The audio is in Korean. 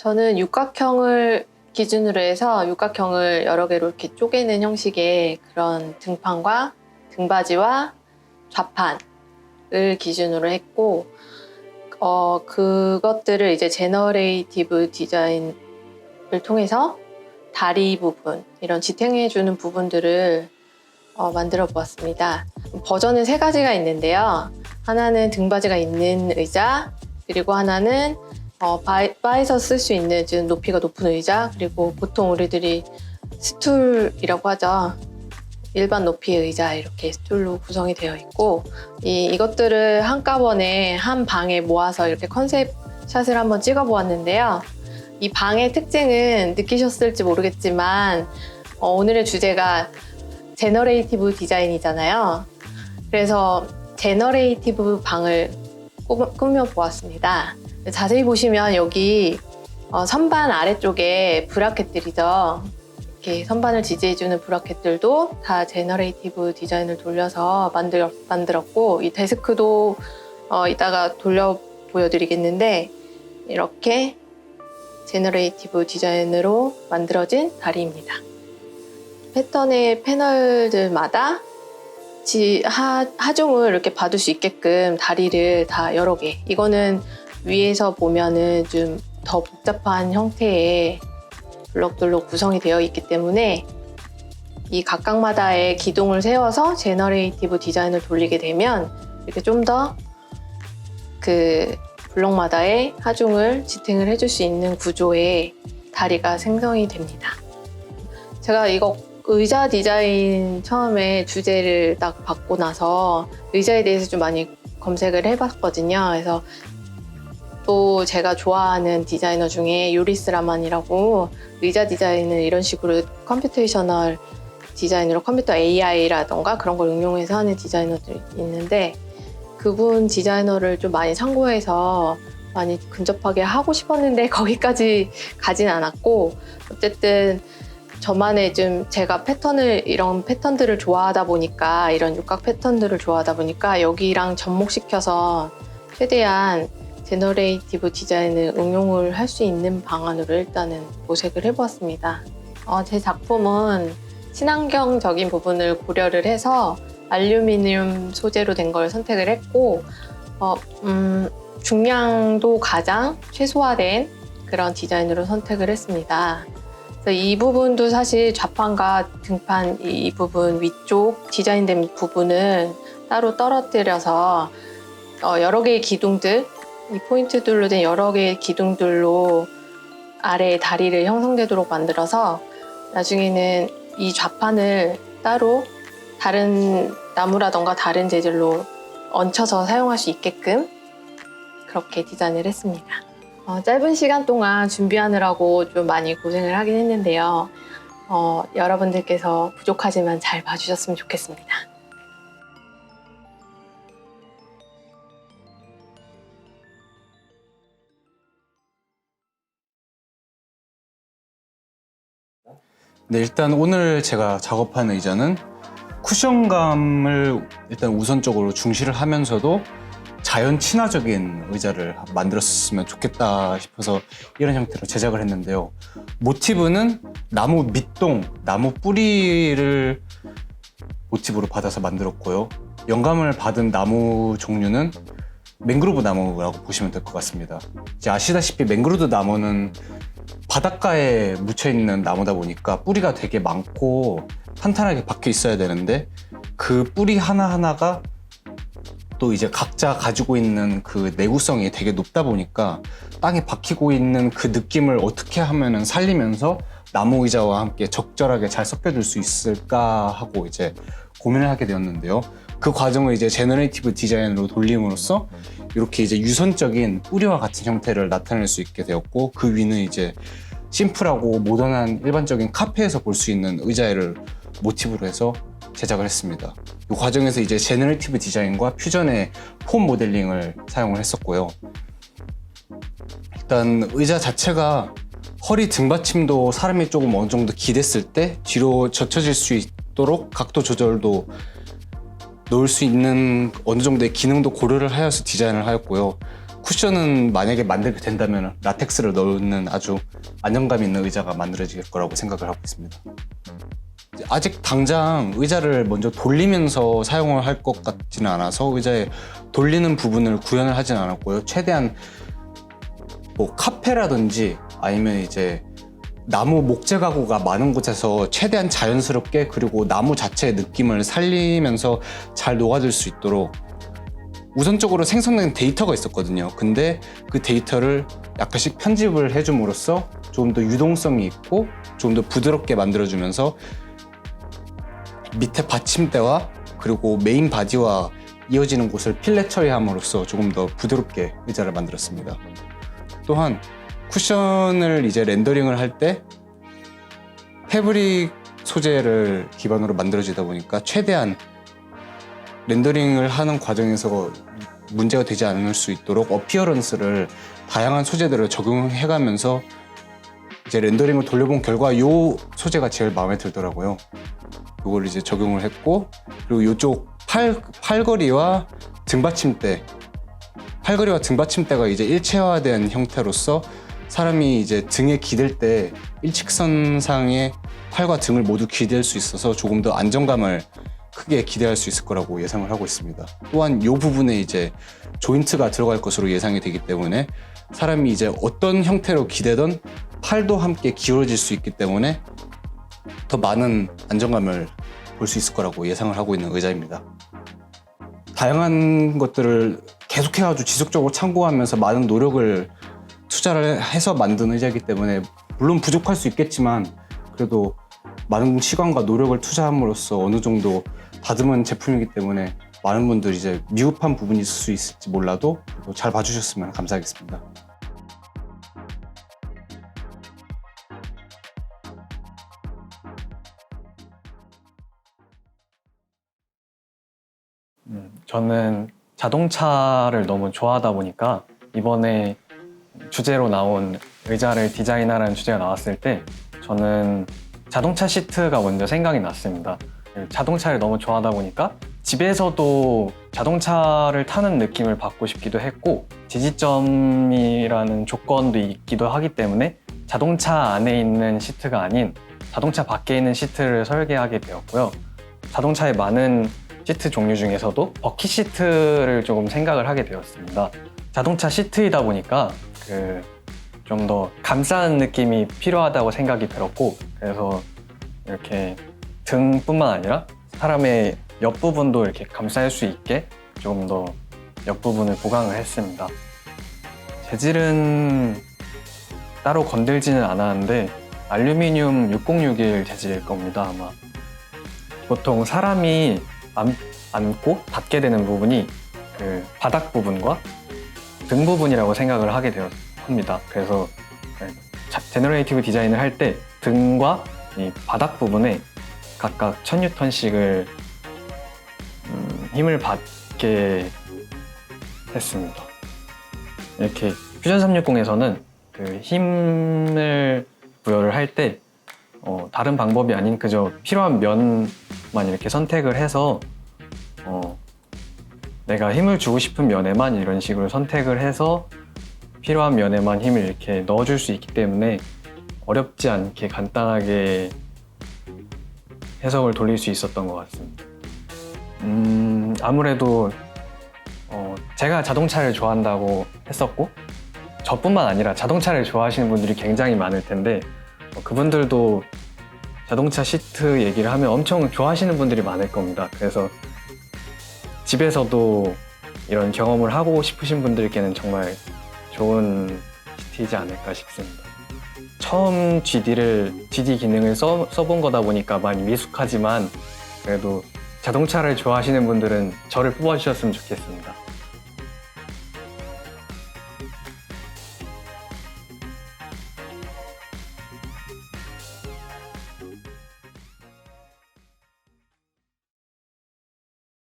저는 육각형을 기준으로 해서 육각형을 여러 개로 이렇게 쪼개는 형식의 그런 등판과 등받이와 좌판을 기준으로 했고, 어, 그것들을 이제 제너레이티브 디자인을 통해서 다리 부분, 이런 지탱해주는 부분들을 어, 만들어 보았습니다. 버전은 세 가지가 있는데요. 하나는 등받이가 있는 의자, 그리고 하나는 어, 바이, 바에서 쓸 수 있는 좀 높이가 높은 의자, 그리고 보통 우리들이 스툴이라고 하죠. 일반 높이의 의자 이렇게 스툴로 구성이 되어 있고 이, 이것들을 한꺼번에 한 방에 모아서 이렇게 컨셉 샷을 한번 찍어 보았는데요. 이 방의 특징은 느끼셨을지 모르겠지만 어, 오늘의 주제가 제너레이티브 디자인이잖아요. 그래서 제너레이티브 방을 꾸- 꾸며 보았습니다. 자세히 보시면 여기 어, 선반 아래쪽에 브라켓들이죠. 이렇게 선반을 지지해주는 브라켓들도 다 제너레이티브 디자인을 돌려서 만들, 만들었고 이 데스크도 어, 이따가 돌려 보여드리겠는데 이렇게 제너레이티브 디자인으로 만들어진 다리입니다. 패턴의 패널들마다 지, 하, 하중을 이렇게 받을 수 있게끔 다리를 다 여러 개. 이거는 위에서 보면은 좀 더 복잡한 형태의 블럭들로 구성이 되어 있기 때문에 이 각각마다의 기둥을 세워서 제너레이티브 디자인을 돌리게 되면 이렇게 좀 더 그 블럭마다의 하중을 지탱을 해줄 수 있는 구조의 다리가 생성이 됩니다. 제가 이거 의자 디자인 처음에 주제를 딱 받고 나서 의자에 대해서 좀 많이 검색을 해봤거든요. 그래서 또 제가 좋아하는 디자이너 중에 요리스 라만이라고 의자 디자인을 이런 식으로 컴퓨테이셔널 디자인으로 컴퓨터 AI라던가 그런 걸 응용해서 하는 디자이너들이 있는데 그분 디자이너를 좀 많이 참고해서 많이 근접하게 하고 싶었는데 거기까지 가진 않았고 어쨌든 저만의 좀 제가 패턴을 이런 패턴들을 좋아하다 보니까 이런 육각 패턴들을 좋아하다 보니까 여기랑 접목시켜서 최대한 제너레이티브 디자인을 응용을 할 수 있는 방안으로 일단은 모색을 해보았습니다. 어, 제 작품은 친환경적인 부분을 고려를 해서 알루미늄 소재로 된 걸 선택을 했고 어, 음, 중량도 가장 최소화된 그런 디자인으로 선택을 했습니다. 이 부분도 사실 좌판과 등판 이 부분 위쪽 디자인된 부분은 따로 떨어뜨려서 어, 여러 개의 기둥들 이 포인트들로 된 여러 개의 기둥들로 아래에 다리를 형성되도록 만들어서 나중에는 이 좌판을 따로 다른 나무라던가 다른 재질로 얹혀서 사용할 수 있게끔 그렇게 디자인을 했습니다. 어, 짧은 시간 동안 준비하느라고 좀 많이 고생을 하긴 했는데요. 어, 여러분들께서 부족하지만 잘 봐주셨으면 좋겠습니다. 네, 일단 오늘 제가 작업한 의자는 쿠션감을 일단 우선적으로 중시를 하면서도 자연 친화적인 의자를 만들었으면 좋겠다 싶어서 이런 형태로 제작을 했는데요. 모티브는 나무 밑동, 나무 뿌리를 모티브로 받아서 만들었고요. 영감을 받은 나무 종류는 맹그로브 나무라고 보시면 될 것 같습니다. 이제 아시다시피 맹그로브 나무는 바닷가에 묻혀 있는 나무다 보니까 뿌리가 되게 많고 탄탄하게 박혀 있어야 되는데 그 뿌리 하나하나가 또 이제 각자 가지고 있는 그 내구성이 되게 높다 보니까 땅에 박히고 있는 그 느낌을 어떻게 하면은 살리면서 나무 의자와 함께 적절하게 잘 섞여줄 수 있을까 하고 이제 고민을 하게 되었는데요. 그 과정을 이제 제너레이티브 디자인으로 돌림으로써 이렇게 이제 유선적인 뿌리와 같은 형태를 나타낼 수 있게 되었고 그 위는 이제 심플하고 모던한 일반적인 카페에서 볼 수 있는 의자를 모티브로 해서 제작을 했습니다. 이 과정에서 이제 제너레이티브 디자인과 퓨전의 폼 모델링을 사용을 했었고요. 일단 의자 자체가 허리 등받침도 사람이 조금 어느 정도 기댔을 때 뒤로 젖혀질 수 있도록 각도 조절도 놓을 수 있는 어느 정도의 기능도 고려를 하여서 디자인을 하였고요. 쿠션은 만약에 만들게 된다면 라텍스를 넣는 아주 안정감 있는 의자가 만들어질 거라고 생각을 하고 있습니다. 아직 당장 의자를 먼저 돌리면서 사용을 할 것 같지는 않아서 의자에 돌리는 부분을 구현을 하진 않았고요. 최대한 뭐 카페라든지 아니면 이제 나무 목재 가구가 많은 곳에서 최대한 자연스럽게 그리고 나무 자체의 느낌을 살리면서 잘 녹아들 수 있도록 우선적으로 생성된 데이터가 있었거든요. 근데 그 데이터를 약간씩 편집을 해줌으로써 조금 더 유동성이 있고 좀더 부드럽게 만들어주면서 밑에 받침대와 그리고 메인 바디와 이어지는 곳을 필렛 처리함으로써 조금 더 부드럽게 의자를 만들었습니다. 또한 쿠션을 이제 렌더링을 할 때 패브릭 소재를 기반으로 만들어지다 보니까 최대한 렌더링을 하는 과정에서 문제가 되지 않을 수 있도록 어피어런스를 다양한 소재들을 적용해 가면서 이제 렌더링을 돌려본 결과 이 소재가 제일 마음에 들더라고요. 이걸 이제 적용을 했고 그리고 이쪽 팔 팔걸이와 등받침대 팔걸이와 등받침대가 이제 일체화된 형태로서 사람이 이제 등에 기댈 때 일직선상에 팔과 등을 모두 기댈 수 있어서 조금 더 안정감을 크게 기대할 수 있을 거라고 예상을 하고 있습니다. 또한 이 부분에 이제 조인트가 들어갈 것으로 예상이 되기 때문에 사람이 이제 어떤 형태로 기대던 팔도 함께 기울어질 수 있기 때문에 더 많은 안정감을 볼 수 있을 거라고 예상을 하고 있는 의자입니다. 다양한 것들을 계속해가지고 지속적으로 참고하면서 많은 노력을 투자를 해서 만든 의자이기 때문에 물론 부족할 수 있겠지만 그래도 많은 시간과 노력을 투자함으로써 어느 정도 다듬은 제품이기 때문에 많은 분들이 이제 미흡한 부분이 있을 수 있을지 몰라도 잘 봐주셨으면 감사하겠습니다. 음, 저는 자동차를 너무 좋아하다 보니까 이번에 주제로 나온 의자를 디자인하라는 주제가 나왔을 때 저는 자동차 시트가 먼저 생각이 났습니다. 자동차를 너무 좋아하다 보니까 집에서도 자동차를 타는 느낌을 받고 싶기도 했고 지지점이라는 조건도 있기도 하기 때문에 자동차 안에 있는 시트가 아닌 자동차 밖에 있는 시트를 설계하게 되었고요. 자동차의 많은 시트 종류 중에서도 버킷 시트를 조금 생각을 하게 되었습니다. 자동차 시트이다 보니까 그 좀 더 감싸는 느낌이 필요하다고 생각이 들었고 그래서 이렇게 등뿐만 아니라 사람의 옆부분도 이렇게 감쌀 수 있게 조금 더 옆부분을 보강을 했습니다. 재질은 따로 건들지는 않았는데 알루미늄 6061 재질일 겁니다 아마 보통 사람이 앉, 앉고 닿게 되는 부분이 그 바닥 부분과 등 부분이라고 생각을 하게 되었습니다. 그래서 자- 제너레이티브 디자인을 할 때 등과 이 바닥 부분에 각각 1000뉴턴씩을 음, 힘을 받게 했습니다. 이렇게 퓨전 360에서는 그 힘을 부여를 할때 어, 다른 방법이 아닌 그저 필요한 면만 이렇게 선택을 해서 어, 내가 힘을 주고 싶은 면에만 이런 식으로 선택을 해서 필요한 면에만 힘을 이렇게 넣어줄 수 있기 때문에 어렵지 않게 간단하게 해석을 돌릴 수 있었던 것 같습니다. 음, 아무래도 어, 제가 자동차를 좋아한다고 했었고 저뿐만 아니라 자동차를 좋아하시는 분들이 굉장히 많을 텐데 어, 그분들도 자동차 시트 얘기를 하면 엄청 좋아하시는 분들이 많을 겁니다. 그래서 집에서도 이런 경험을 하고 싶으신 분들께는 정말 좋은 시트이지 않을까 싶습니다. 처음 GD를 GD 기능을 써, 써본 거다 보니까 많이 미숙하지만 그래도 자동차를 좋아하시는 분들은 저를 뽑아주셨으면 좋겠습니다.